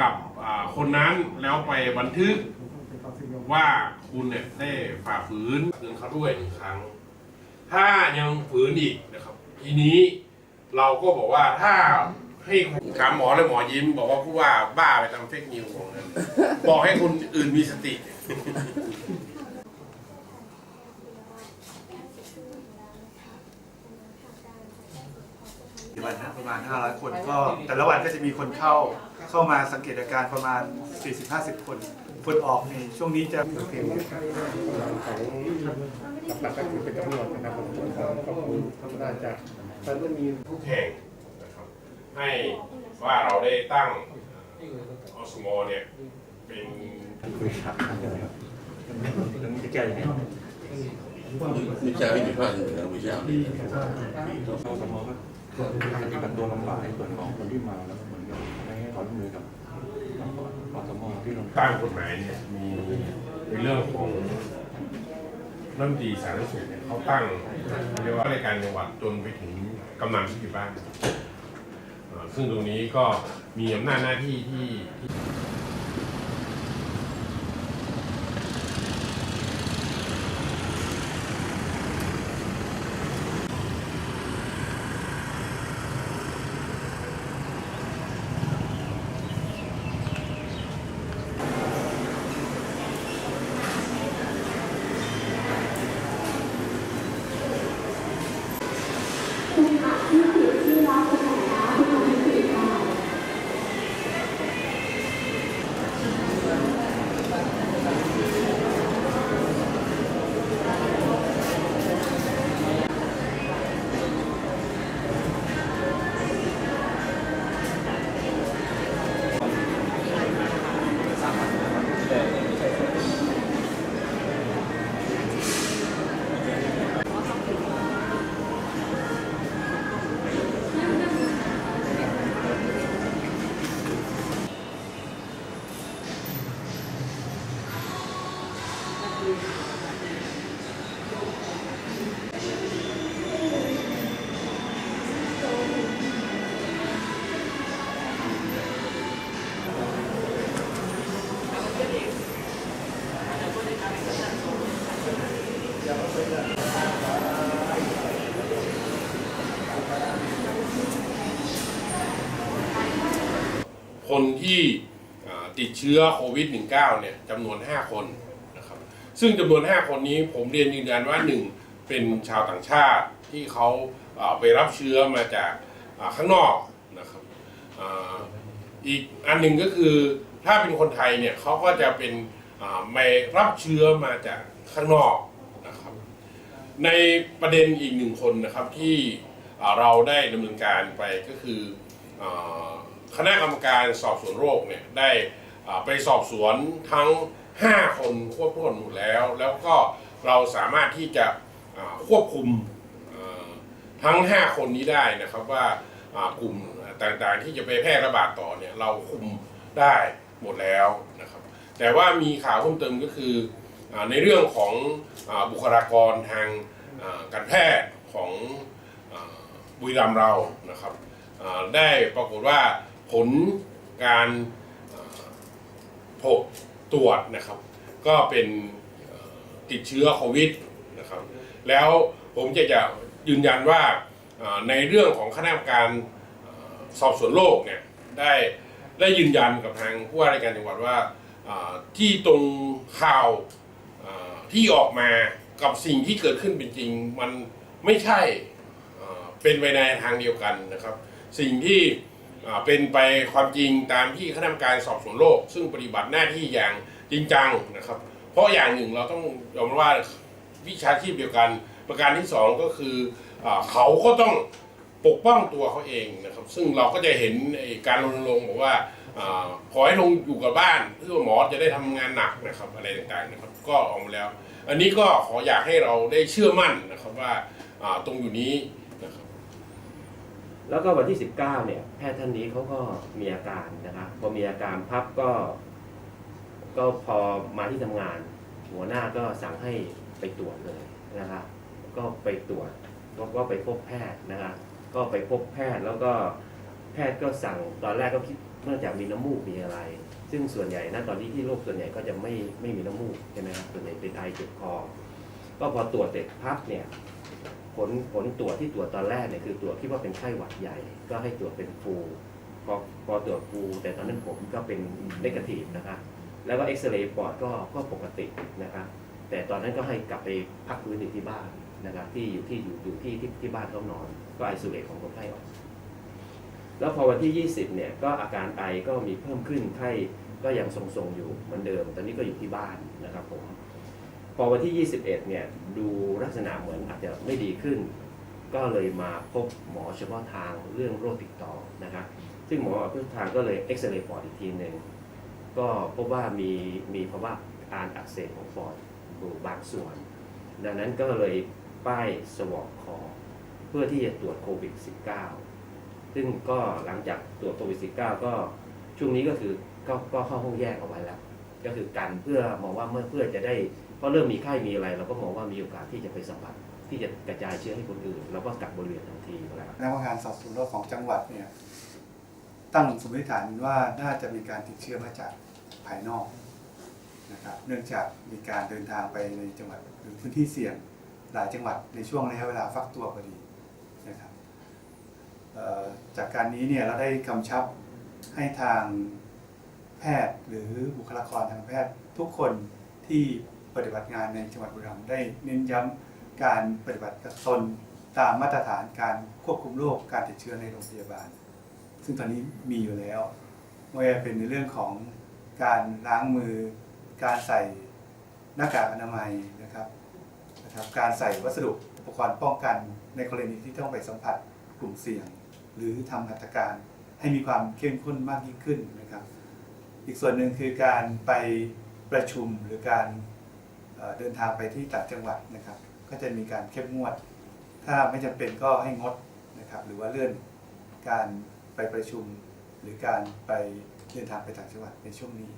กับคนนั้นแล้วไปบันทึกว่าคุณเนี่ยได้ฝ่าฝืนเตือนเขาด้วยหนึ่งครั้ง ถ้ายังฝืนอีกนะครับ ทีนี้เราก็บอกว่าถ้าให้ถามหมอแล้วหมอยิ้ม บอกว่าผู้ว่าบ้าไปทำเฟกนิวของนั้นบอกให้คนอื่นมีสติ วันนะประมาณ 500 คนก็แต่ละวันก็จะมีคนเข้าเข้ามาสังเกตอาการประมาณ 40-50 คนคนออกในช่วงนี้จะเพียงของหลักๆก็คือเป็นตำรวจนะครับผมส่วนของขอบคุณท่านผู้ว่าจะท่านก็มีทุกแห่งนะครับให้ว่าเราได้ตั้งอสมเนี่ยเป็นจะแก้ยังไงไม่ใช่ไม่มีพลาดเลยนะไม่ใช่เราสมอ งก็ปฏิบัติตัวลำบากในส่วนของคนที่มาแล้วเหมือนกับไม่ให้ความร่วมมือกับอสมที่ลงตั้งกฎหมายเนี่ยมีในเรื่องของรัฐมนตรีสาธารณสุขเนี่ยเขาตั้งเรียกว่าราชการจังหวัดจนไปถึงกำนันผู้ใหญ่บ้านซึ่งตรงนี้ก็มีอำนาจหน้าที่ที่ คนที่ติดเชื้อโควิด -19 เนี่ยจำนวน 5 คน ซึ่งจำนวน 5 คนนี้ผมเรียนยืนยันว่า 1 เป็นชาวต่างชาติที่เขาไปรับเชื้อมาจากข้างนอกนะครับอีกอันหนึ่งก็คือถ้าเป็นคนไทยเนี่ยเขาก็จะเป็นไม่รับเชื้อมาจากข้างนอกนะครับในประเด็นอีกหนึ่งคนนะครับที่เราได้ดำเนินการไปก็คือคณะกรรมการสอบสวนโรคเนี่ยได้ไปสอบสวนทั้ง 5 คนควบถ้วนหมดแล้ว แล้วก็เราสามารถที่จะควบคุมทั้ง 5 คนนี้ได้นะครับว่ากลุ่มต่างๆ ที่จะไปแพร่ระบาดต่อเนี่ยเราคุมได้หมดแล้วนะครับ แต่ว่ามีข่าวเพิ่มเติมก็คือในเรื่องของบุคลากรทางการแพทย์ของบุรีรัมย์เรานะครับได้ปรากฏว่าผลการผล ตรวจนะครับ ก็เป็นติดเชื้อโควิดนะครับ แล้วผมจะจะยืนยันว่าในเรื่องของคณะกรรมการสอบสวนโรคเนี่ยได้ได้ยืนยันกับทางผู้ว่าราชการจังหวัดว่าที่ตรงข่าวที่ออกมากับสิ่งที่เกิดขึ้นเป็นจริง มันไม่ใช่เป็นไปในทางเดียวกันนะครับ สิ่งที่ เป็นไปความจริงตามที่คณะกรรมการสอบสวนโรคซึ่งปฏิบัติหน้าที่อย่างจริงจังนะครับ เพราะอย่างหนึ่งเราต้องยอมรับว่าวิชาชีพเดียวกัน ประการที่สองก็คืออเขาก็ต้องปกป้องตัวเขาเองนะครับ ซึ่งเราก็จะเห็นการรณรงค์บอกว่าอขอให้ลงอยู่กับบ้านเพื่อหมอจะได้ทำงานหนักนะครับอะไรต่างๆนะครับ ก็ออกมาแล้ว อันนี้ก็ขออยากให้เราได้เชื่อมั่นนะครับว่าตรงอยู่นี้ แล้วก็วันที่ 19 เนี่ยแพทย์ท่านนี้เขาก็มีอาการนะครับพอมีอาการพับก็ ก็พอมาที่ทำงาน หัวหน้าก็สั่งให้ไปตรวจเลยนะครับก็ไปตรวจก็ก็ไปพบแพทย์นะครับก็ไปพบแพทย์แล้วก็แพทย์ก็สั่งตอนแรกก็คิดเนื่องจากมีน้ำมูกมีอะไร ซึ่งส่วนใหญ่นะตอนนี้ที่โรคส่วนใหญ่ก็จะไม่ไม่มีน้ำมูกใช่ไหมครับส่วนใหญ่เป็นไอเจ็บคอก็พอตรวจเสร็จพับเนี่ย ผลผลตรวจที่ตรวจตอนแรกเนี่ยคือตรวจคิดว่าเป็นไข้หวัดใหญ่ ก็ให้ตรวจเป็นฟูพอพอตรวจฟูแต่ตอนนั้นผมก็เป็นเนกาทีฟนะครับแล้วก็เอ็กซเรย์ปอดก็ก็ปกตินะครับแต่ตอนนั้นก็ให้กลับไปพักฟื้นอยู่ที่บ้านนะครับที่อยู่ที่อยู่อยู่ที่ที่ที่บ้านเขานอน ก็ไอซูเลตของคนไข้ออก แล้วพอวันที่ 20เนี่ยก็อาการไอก็มีเพิ่มขึ้นไข้ก็ยังทรงๆอยู่เหมือนเดิม ตอนนี้ก็อยู่ที่บ้านนะครับผม พอวันที่ 21 เนี่ย ดูลักษณะเหมือนอาจจะไม่ดีขึ้น ก็เลยมาพบหมอเฉพาะทางเรื่องโรคติดต่อนะครับ ซึ่งหมอเฉพาะทางก็เลยเอ็กซเรย์ปอดอีกทีหนึ่งก็พบว่ามีมีภาวะการอักเสบของปอดอยู่บางส่วน ดังนั้นก็เลยป้ายสวอปคอ เพื่อที่จะตรวจโควิด -19 ซึ่งก็หลังจากตรวจโควิด -19 ก็ช่วงนี้ก็คือก็ก็เข้าห้องแยกเอาไว้แล้ว ก็คือกันเพื่อมองว่าเมื่อเพื่อจะได้ เพราะเริ่มมีไข้มีอะไร เราก็มองว่ามีโอกาสที่จะไปสัมผัสที่จะกระจายเชื้อให้คนอื่น เราก็กักบริเวณทันทีแล้วคณะกรรมการสอบสวนโรคของจังหวัดเนี่ยตั้งสมมติฐานว่าน่าจะมีการติดเชื้อมาจากภายนอกนะครับเนื่องจากมีการเดินทางไปในจังหวัดหรือพื้นที่เสี่ยงหลายจังหวัดในช่วงระยะเวลาฟักตัวพอดีนะครับจากการนี้เนี่ยเราได้กำชับให้ทางแพทย์หรือบุคลากรทางแพทย์ทุกคนที่ ปฏิบัติงานในจังหวัดบุรีรัมย์ได้เน้นย้ำการปฏิบัติกับตนตามมาตรฐานการควบคุมโรคการติดเชื้อในโรงพยาบาล ซึ่งตอนนี้มีอยู่แล้วไม่ว่าจะเป็นในเรื่องของการล้างมือ การใส่หน้ากากอนามัยนะครับนะครับการใส่วัสดุอุปกรณ์ป้องกันในกรณีที่ต้องไปสัมผัสกลุ่มเสี่ยง หรือทำหัตถการให้มีความเข้มข้นมากยิ่งขึ้นนะครับ อีกส่วนหนึ่งคือการไปประชุมหรือการ เดินทางไปที่ต่างจังหวัดนะครับ ก็จะมีการเข้มงวด ถ้าไม่จำเป็นก็ให้งดนะครับ หรือว่าเลื่อนการไปประชุมหรือการไปเดินทางไปต่างจังหวัดในช่วงนี้